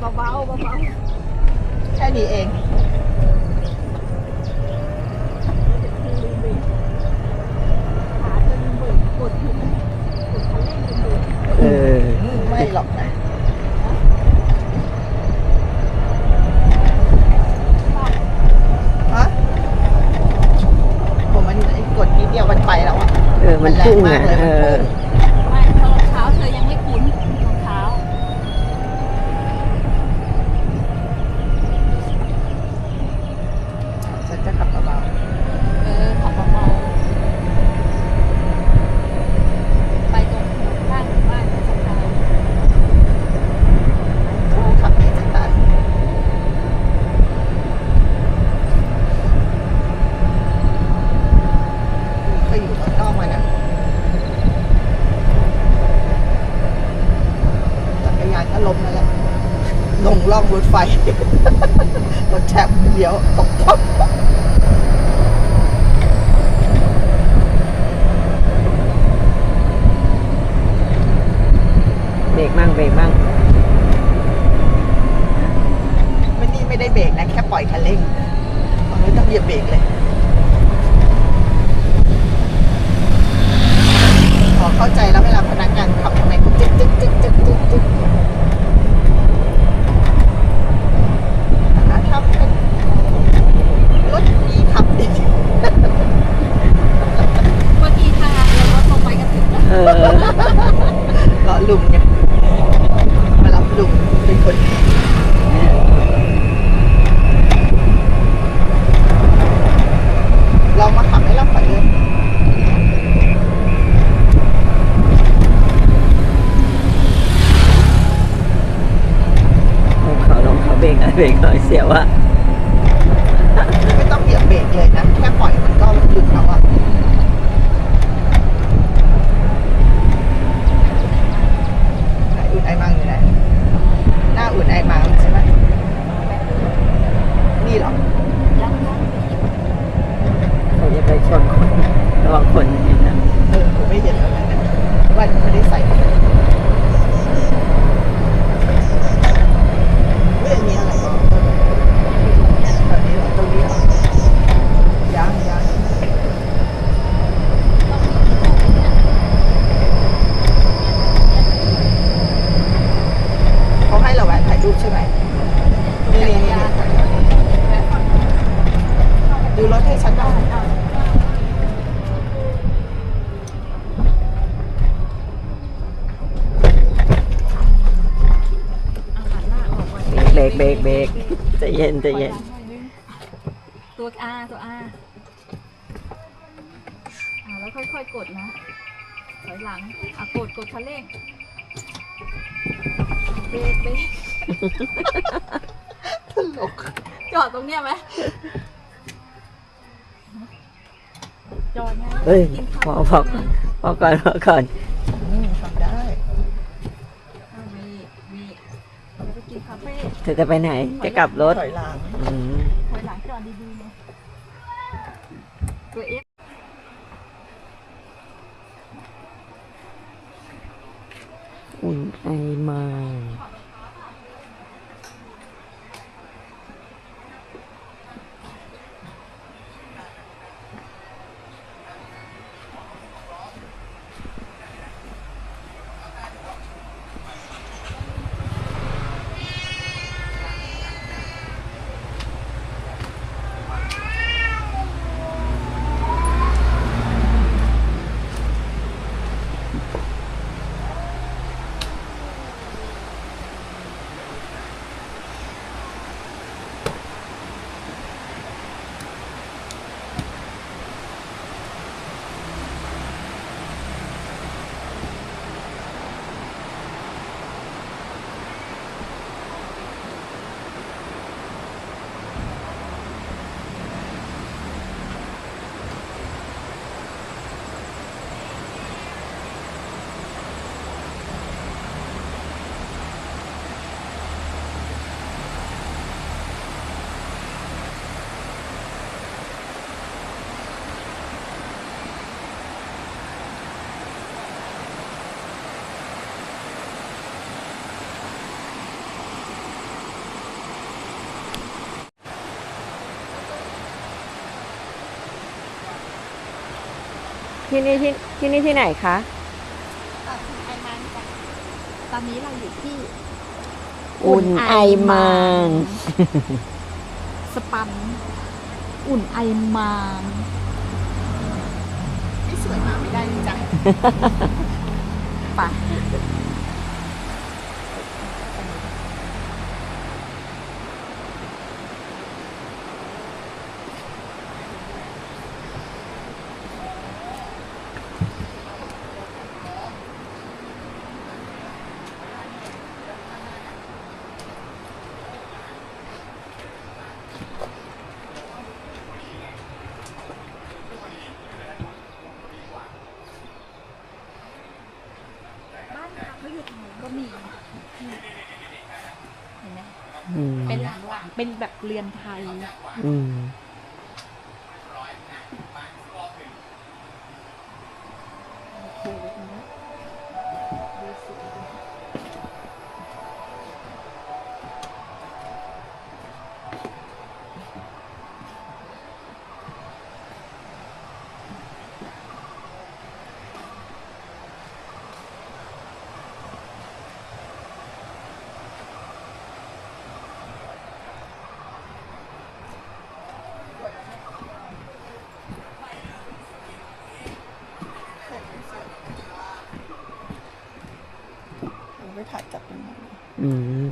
เบาๆเบาแค่นี้เองๆเดี๋ยวคือลืมเบรกขาจะลืมเบรกกดอยู่กดคันเร่งลืมเบรกเออไม่หรอกนะฮะผมมันไอ้กดนิดเดียวมันไปแล้วอะเออมันพุ่งอะแรงมากเลยเอ วอะไม่ต้องเหยียบเบรกเลยนะ แค่ปล่อยมันก็หยุดแล้วอะไหนอุ่นไอมังอยู่ไหนหน้าอุ่นไอมังใช่ไหมนี่เหรอยังยังเขาจะไปชนคนระวังคนเห็นนะ เออผมไม่เห็นแล้วนะว่าไม่ได้ใส่เฮ้ยอันนี้อะไรก็แบบนี้เหรอตรงนี้เหรอยังยังเขาให้เราแวะถ่ายรูปใช่ไหมนี่นี่นี่ดูรถให้ฉันหน่อย อาหารหน้าออกมา เบ รกเบรกเบรกใจเย็นใจเย็น ตัว R ตัว R อ่าแล้วค่อยๆ กดนะ ถอยหลัง อะกดกดคันเร่งเบรกเบรกตลกจอดตรงเนี้ยไหมจอดไงเฮ้ยกินพข้าอวพอพอก่อนพอก่อน อืมทำได้ อะมีมีเราไปกินคาเฟ่ เธ อจะไปไหน จะกลับรถถอยหลังอืมถอยหลังจอดดีๆนะตัวเอฟอุ่นไอมา ที่นี่ที่ที่นี่ที่ไหนคะอะคุณไอมันจ้ะตอนนี้เราอยู่ที่ อุ่นไอมานสปัน อุ่นไอมานไม่สวยมาไม่ได้เลยจ้ะ ไป บ้านพักเขาอยู่ตรงนู้นก็มีนี่เห็นไหม อืม เป็นหลังๆ เป็นแบบเรือนไทยอืม ถ่ายจากตรงนั้นอืม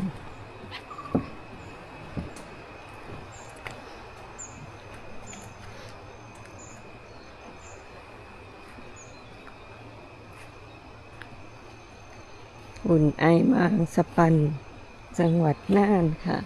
อุ่นไอมางสปัน จังหวัดน่านค่ะ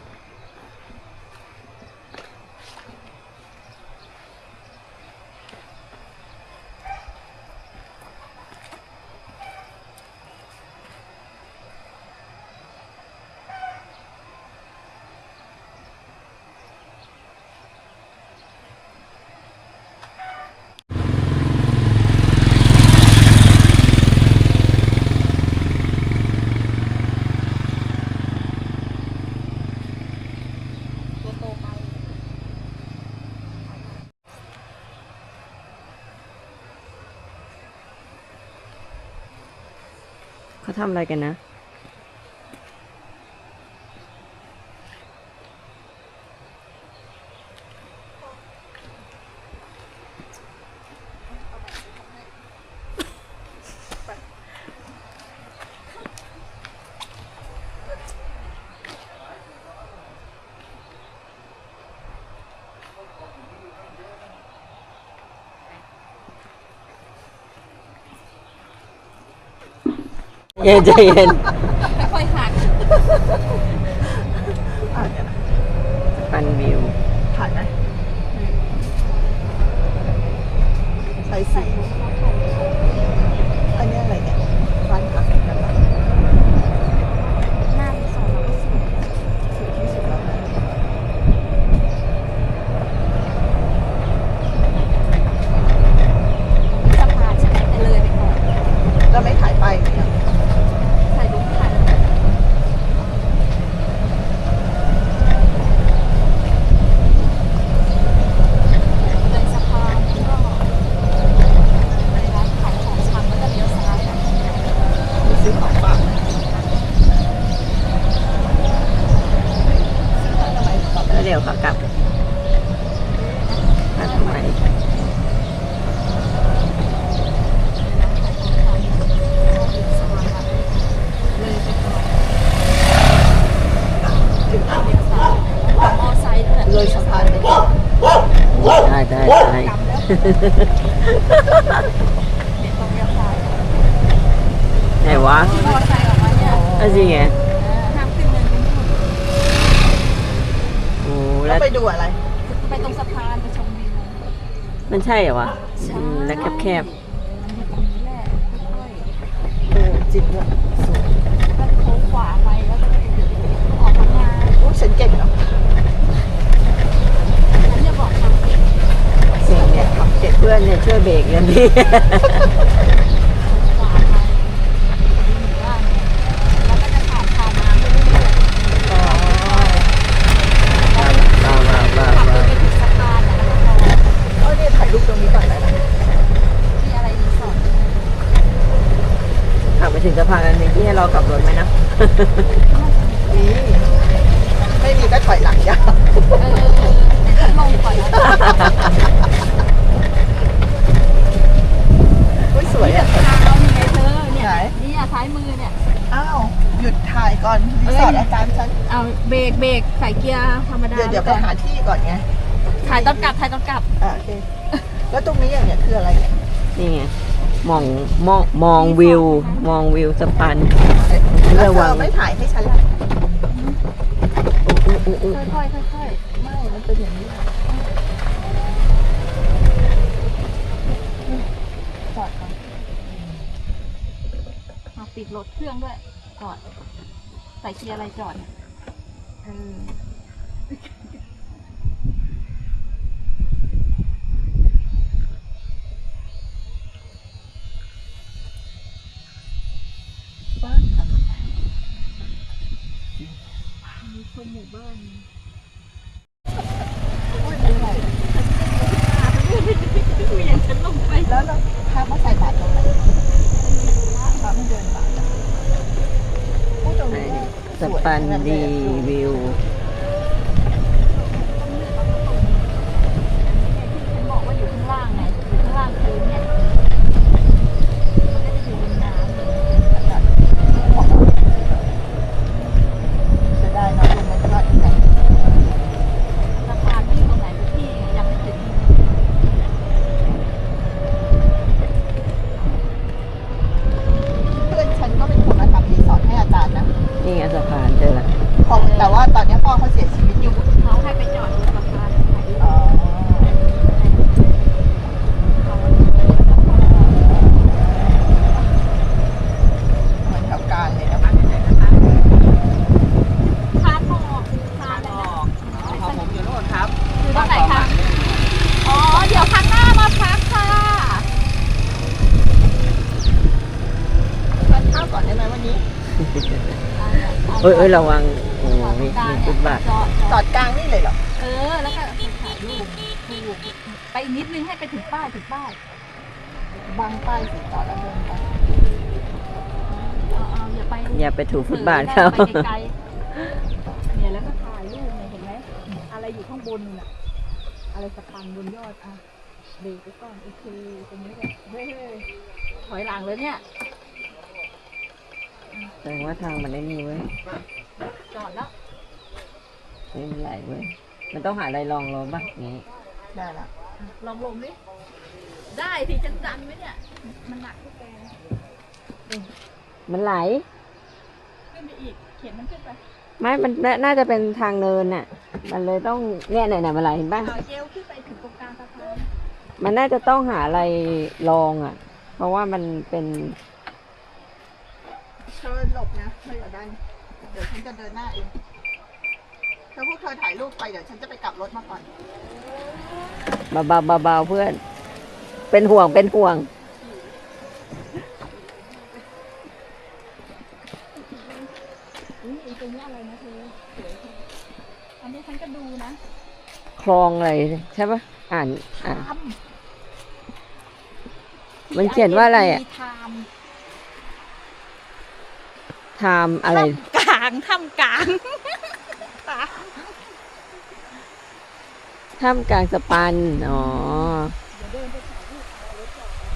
ทำอะไรกันนะ เย็นใจเย็น ค่อยๆหัก อ่าเนี่ยนะ ปันวิว ถ่ายไหมใส่สีอันนี้อะไรเนี่ยบ้านพักเหมือนกันปะ หน้ารีสอร์ทเราก็สวย สวยที่สุดแล้วนะ สะพานใช่ไหมแต่เลยไปก่อน แล้วไม่ถ่ายไปายเนี่ย ใส่รูปถ่ายเลยสะพานแล้วก็อะไรนะขายของชำแล้วก็เลี้ยวซ้ายนะ มีซื้อของฝากไหมซื้อมาทำไมตอบ แล้วเดี๋ยวเขากลับมาทำไม เลยไปก่อน ถึง เลี้ยวซ้ายมอไซค์ด้วย เลยสะพานไปก่อน ได้ได้ได้ กำแล้วเด็กต้องเลี้ยวซ้าย ไหนวะมอไซค์ออกมาเนี่ยเอาจริงไงเออห้ามขึ้นเนินกันนู่นโอ้แล้แล้ววไปดูอะไร ไปตรงสะพานไปชมวิวมันใช่เหรอวะใช่อืมแล้วแคบมันอยู่ตรงนี้แหละค่อยเออจริงด้วยสวยๆก็โค้งขวาไปแล้วก็ออกทางงานโอ้ฉันเก่งเนาะ เจ็บเพื่อนเนี่ยช่วยเบรกกันดีมามามามาเอาเนี่ยถ่ายรูปตรงนี้ก่อนนะขับไปถึงจะพากันนี้ที่ให้เรากลับรถไหมนะ เอาเบรกเบรกใส่เกียร์ธรรมดาเดี๋ยวเดี๋ยวไปหาที่ก่อนไงถ่ายตอนกลับถ่ายตอนกลับอ่าโอเคแล้วตรงนี้อย่างเนี้ยคืออะไรเนี่ยนี่ไงมองมองมองวิว มองวิวสะพานแล้วระเธวังอไม่ถ่ายให้ฉันละอุ๊ยอุ๊ยอุ๊ยค่อยๆค่อยไม่มันเป็นอย่างนี้จอดก่อนๆเอาปิดรถเครื่องด้วยจอดใส่เกียร์อะไรจอดเนี่ยเออ บ้านค่ะมีคนหมู่บ้านอุ้ยเป็นไรเหวี่ยงฉันลงไป แล้วเราพามาใส่บาตรตรงไหนพาไม่เดินบาตรอะอุ้ยตรงนี้สะพานดีวิว ฉันบอกว่าอยู่ข้างล่างไงอยู่ข้างล่างพื้นเนี่ยมันก็จะอยู่บนน้ำ จะได้นะลุงมันพลาดที่ไหน สะพานไม่อยู่ตรงไหนทุกที่ไงยังไม่ถึง เพื่อนฉันก็เป็นคนมาทำรีสอร์ทให้อาจารย์นะ นี่ไงสะพานเจอละ พอแต่ว่าตอนนี้พ่อเขาเสียชีวิตอยู่ เขาให้ไปจอดบนสะพานถ่ายรูป อ๋อ เขา เหมือนแถวการเลยนะ พานออกพานอะไรนะ ของผมอยู่โน่นครับ อยู่ตรงไหนคะอ๋อ เดี๋ยวครั้งหน้ามาพักค่ะ ทานข้าวก่อนได้ไหมวันนี้ เอ้ยเอ้ยระวังโอ้โหมีมีฟุตบาทจอดจอดกลางนี่เลยเหรอ เออ แล้วก็ถ่ายรูปถูกไปอีกนิดนึงให้ไปถึงป้ายถึงป้ายบางป้ายสีจอดแล้วเดินไปเอาเอาอย่าไปอย่าไปถูฟุตบาทเขาไปไกลๆเนี่ยแล้วก็ถ่ายรูปเนี่ยเห็นไหมอะไรอยู่ข้างบนน่ะ อะไรสะพานบนยอดอะเบรกไปก่อนโอเคตรงนี้เลยเฮ้ยถอยหลังเลยเนี่ย แสดงว่าทางมันได้นี่เว้ยจอดแล้วไม่มีไหลเว้ย มันต้องหาอะไรรองรถบ้างนี้ได้ละลองลงดิได้สิฉันดันไว้เนี่ย มันหนักทุกแกมันไหลขึ้นไปอีกเขียนมันขึ้นไปไม่ มันน่าน่าจะเป็นทางเนินน่ะ มันเลยต้องเนี่ยไหนๆมันไหลเห็นป่ะเอาเจลขึ้นไปถึงตรงกลางสะพานมันน่าจะต้องหาอะไรรองอะ เพราะว่ามันเป็น เธอหลบนะเธออย่าดัน เดี๋ยวฉันจะเดินหน้าเองเธอพวกเธอถ่ายรูปไปเดี๋ยวฉันจะไปกลับรถมาก่อน เบาๆเบาๆเพื่อน เป็นห่วงเป็นห่วง อุ้ยไอ้ตรงนี้อะไรนะเธอสวยเธออันนี้ฉันก็ดูนะคลองอะไรใช่ปะอ่านอ่านทมันเขียนว่าอะไรอะมีไทม์ ไทม์อะไร กลางถ้ำกลางท่ามกลางสปัน อ๋อเดี๋ยวเดินไปถ่ายรูปเอารถจอดไว้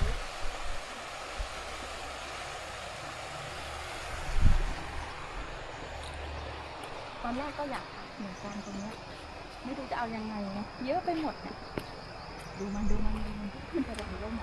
ตอนแรกก็อยากพักเหมือนกันตรงเนี้ยไม่รู้จะเอายังไงนะเยอะไปหมดเนี่ยดูมันดูมันดูมันขึ้นไปแบบไหน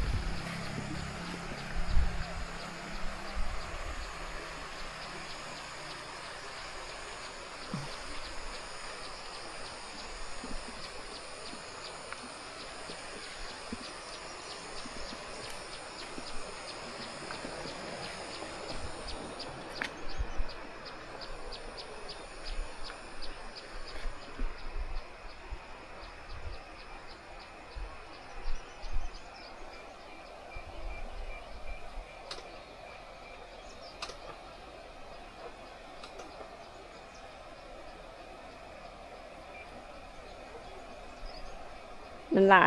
มันไหล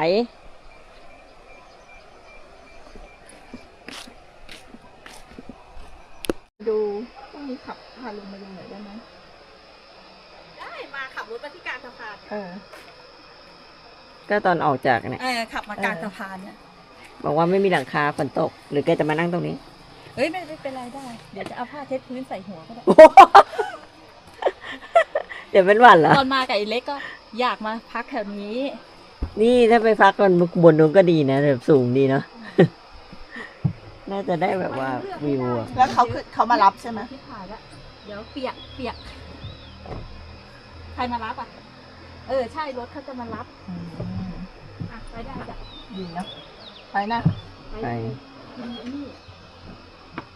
ดูพรุ่งนี้ขับพาลุงมาดูหน่อยได้ไหมได้มาขับรถมาที่กลารสะพานเออก็ตอนออกจากเนี่ย เออขับมากลารสะพานเนี่ยบอกว่าไม่มีหลังคาฝนตก หรือแกจะมานั่งตรงนี้ เฮ้ยไม่ไม่เป็นไรได้ เดี๋ยวจะเอาผ้าเช็ดพื้นใส่หัวก็ได้ เดี๋ยวเป็นหวันเหรอ ตอนมากับไอ้เล็กก็อยากมาพักแถวนี้ นี่ถ้าไปพักกันบนนู้นก็ดีนะแบบสูงดีเนาะ น่าจะได้แบบว่าวิวอะแล้วเขาคือเขามารับใช่ไหมที่ถ่ายแล้วเดี๋ยวเปียกเปียก ใครมารับอะ เออ ใช่รถเขาจะมารับอืมอะไปได้จ้ะดีนะไปนะไปกินไอ้นี่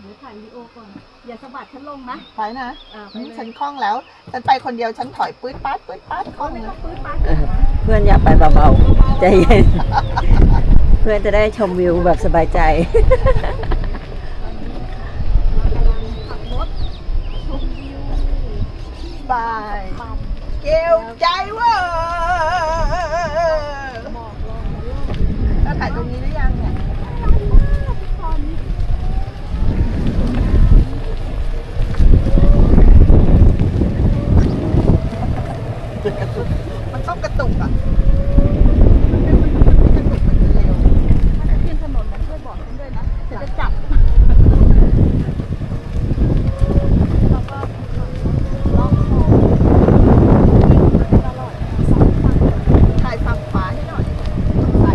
เดี๋ยวถ่ายวิดีโอก่อน อย่าสะบัดฉันลงนะไปนะอ่าไปอืมเลยฉันคล่องแล้ว ฉันไปคนเดียวฉันถอยปื๊ดป๊าดปื๊ดป๊าดคล่เขาองไม่เลต้อยงปื้ดปัดเออเพื่อนอยากไปเบาๆใจเย็น เพื่อนจะได้ชมวิวแบบสบายใจขับรถชมวิวบายปั่นเกลใจเว่าบอกลงมาเล่นแล้วถ่ายตรงนี้หรือยังเนี่ยทุกคนมัน กระตุกอะถ้าจะขึ้นถนนมันช่วยบอกฉันด้วยนะฉันจะจับแล้วก็ล็อกคอตลอดสองฝั่ง ถ่ายฝั่งขวาให้หน่อยใส่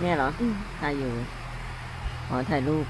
เนี่ยเหรอ ถ่ายอยู่ อ๋อ ถ่ายรูป